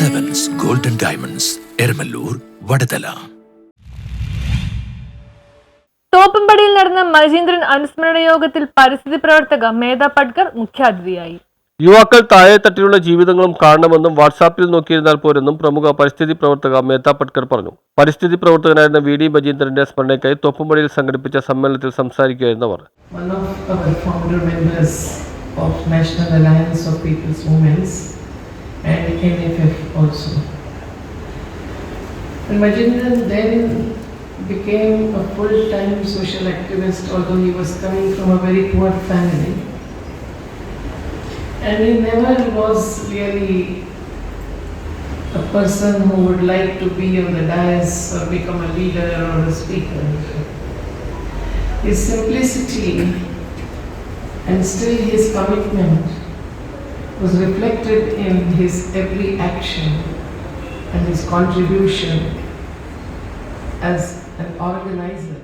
Diamonds Eramalloor Vadathala തോപ്പമ്പടിയിൽ നടന്ന മജീന്ദ്രൻ അനുസ്മരണ യോഗത്തിൽ പരിസ്ഥിതി പ്രവർത്തക മേധ പട്കർ മുഖ്യാതിഥിയായി. യുവാക്കൾ താഴെ താഴെത്തട്ടിലുള്ള ജീവിതങ്ങളും കാണണമെന്നും വാട്സാപ്പിൽ നോക്കിയിരുന്നാൽ പോരെന്നും പ്രമുഖ പരിസ്ഥിതി പ്രവർത്തക മേത്ത പട്കർ പറഞ്ഞു. പരിസ്ഥിതി പ്രവർത്തകനായിരുന്ന വി ഡി മജീന്ദ്രന്റെ സ്മരണയ്ക്കായി തോപ്പുംപടിയിൽ സംഘടിപ്പിച്ച സമ്മേളനത്തിൽ സംസാരിക്കുകയായിരുന്നു അവർ. One of our founder members of National Alliance of People's Movements and NFF also. And Majindran then became a full-time social activist although he was coming from a very poor family. And he never was really a person who would like to be on the dais or become a leader or a speaker. His simplicity and still his commitment was reflected in his every action and his contribution as an organizer.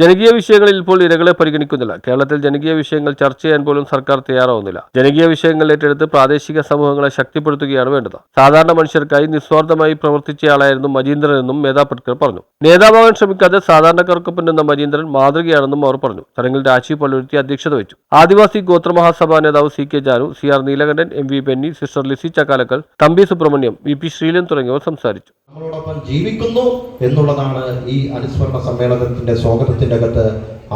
ജനകീയ വിഷയങ്ങളിൽ ഇപ്പോൾ ഇരകളെ പരിഗണിക്കുന്നില്ല. കേരളത്തിൽ ജനകീയ വിഷയങ്ങൾ ചർച്ച ചെയ്യാൻ പോലും സർക്കാർ തയ്യാറാവുന്നില്ല. ജനകീയ വിഷയങ്ങൾ ഏറ്റെടുത്ത് പ്രാദേശിക സമൂഹങ്ങളെ ശക്തിപ്പെടുത്തുകയാണ് വേണ്ടത്. സാധാരണ മനുഷ്യർക്കായി നിസ്വാർത്ഥമായി പ്രവർത്തിച്ചയാളായിരുന്നു മജീന്ദ്രൻ എന്നും മേധാ പട്കർ പറഞ്ഞു. നേതാവാകാൻ ശ്രമിക്കാതെ സാധാരണക്കാർക്കൊപ്പം നിന്ന മജീന്ദ്രൻ മാതൃകയാണെന്നും അവർ പറഞ്ഞു. ചടങ്ങിൽ രാജീവ് പള്ളുരുത്തി അധ്യക്ഷത വെച്ചു ആദിവാസി ഗോത്രമഹാസഭാ നേതാവ് C K Janu C R Neelakantan M V Benny sister Lissy Chakkalakkal Thampi Subramaniam V P Sreelan തുടങ്ങിയവർ സംസാരിച്ചു. ജീവിക്കുന്നു എന്നുള്ളതാണ് ഈ അനുസ്മരണ സമ്മേളനത്തിന്റെ സ്വാഗതത്തിന്റെ അകത്ത്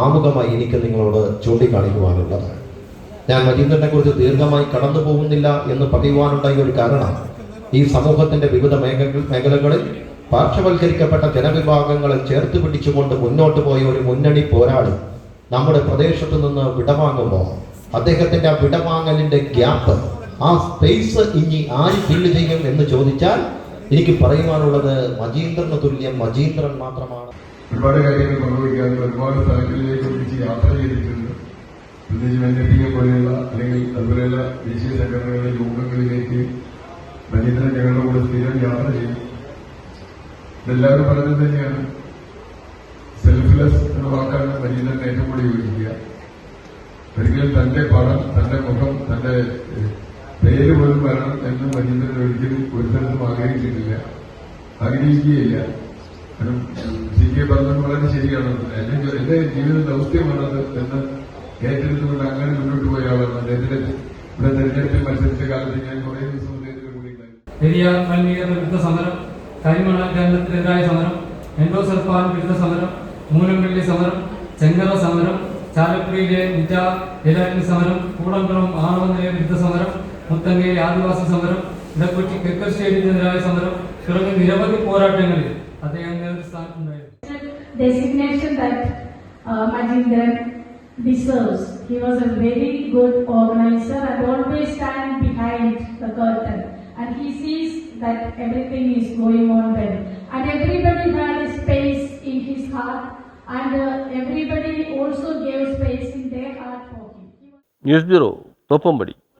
ആമുഖമായി എനിക്ക് നിങ്ങളോട് ചൂണ്ടിക്കാണിക്കുവാനുള്ളത്. ഞാൻ മജീന്ദ്രനെ കുറിച്ച് ദീർഘമായി കടന്നു പോകുന്നില്ല എന്ന് പറയുവാനുണ്ടായ ഒരു കാരണം ഈ സമൂഹത്തിന്റെ വിവിധ മേഖല മേഖലകളിൽ പാർശ്വവൽക്കരിക്കപ്പെട്ട ജനവിഭാഗങ്ങളെ ചേർത്ത് പിടിച്ചുകൊണ്ട് മുന്നോട്ട് പോയ ഒരു മുന്നണി പോരാളി നമ്മുടെ പ്രദേശത്ത് നിന്ന് വിടവാങ്ങുമ്പോൾ അദ്ദേഹത്തിന്റെ ആ വിടവാങ്ങലിന്റെ ഗ്യാപ്പ് ആ സ്പേസ് ഇനി ആര് ഫില്ല് ചെയ്യും എന്ന് ചോദിച്ചാൽ എനിക്ക് പറയുവാനുള്ളത് മജീന്ദ്രന് തുല്യം മജീന്ദ്രൻ മാത്രമാണ്. ഒരുപാട് കാര്യങ്ങൾ പങ്കുവയ്ക്കാറുണ്ട് ഒരുപാട് സ്ഥലങ്ങളിലേക്ക് ഒന്നിച്ച് യാത്ര ചെയ്തിട്ടുണ്ട്. പ്രത്യേകിച്ച് എൻ പോലെയുള്ള അല്ലെങ്കിൽ അതുപോലെയുള്ള ദേശീയ സംഘടനകളുടെ യോഗങ്ങളിലേക്ക് മജീന്ദ്രൻ ഞങ്ങളുടെ കൂടെ സ്ഥിരം യാത്ര ചെയ്യും ഇതെല്ലാവരും പറഞ്ഞത് തന്നെയാണ്. സെൽഫ്ലെസ് എന്ന വാക്കാണ് മജീന്ദ്രൻ ഏറ്റവും കൂടി യോജിക്കുക. ഒരിക്കലും തന്റെ പടം തന്റെ മുഖം തന്റെ പേര് പോലും വരണം എന്ന് മജീന്ദ്രൻ ഒരിക്കലും ഒരു സ്ഥലത്തും ആഗ്രഹിച്ചിട്ടില്ല. ആഗ്രഹിക്കുകയില്ല. കാരണം സി കെ പറഞ്ഞത് വളരെ ശരിയാണ്. എന്റെ എന്റെ ജീവിത ദൗത്യമാണത് എന്ന് ഏറ്റെടുത്തുകൊണ്ട് അങ്ങനെ മുന്നോട്ട് പോയ അദ്ദേഹത്തിന്റെ ഇവിടെ തെരഞ്ഞെടുപ്പിൽ മത്സരിച്ച കാലത്ത് ഞാൻ കുറെ ദിവസം അദ്ദേഹത്തിന്റെ വിരുദ്ധ സമരം കരിമണ ഖനനത്തിനെതിരായ സമരം എൻഡോസൾഫാൻ വിരുദ്ധ സമരം മൂലംപള്ളി സമരം ചെങ്കറ സമരം ചാലക്കുടിയിലെ നിജ ജലാഗ്നി സമരം കൂടംകുളം ആണവ വിരുദ്ധ സമരം മുത്തങ്ങയിലെ ആദിവാസി സമരം ഇടക്കൊച്ചി ക്രിക്കറ്റ് സ്റ്റേഡിയത്തിനെതിരായ സമരം തുടങ്ങിയ നിരവധി പോരാട്ടങ്ങളിൽ അദ്ദേഹം നേതൃസ്ഥാനത്തുണ്ടായിരുന്നു designation that uh, Majindran deserves. He was a very good organizer and always stand behind the curtain. And he sees that everything is going on well. And everybody had a space in his heart, and uh, everybody also gave space in their heart for him. News bureau Thoppumpady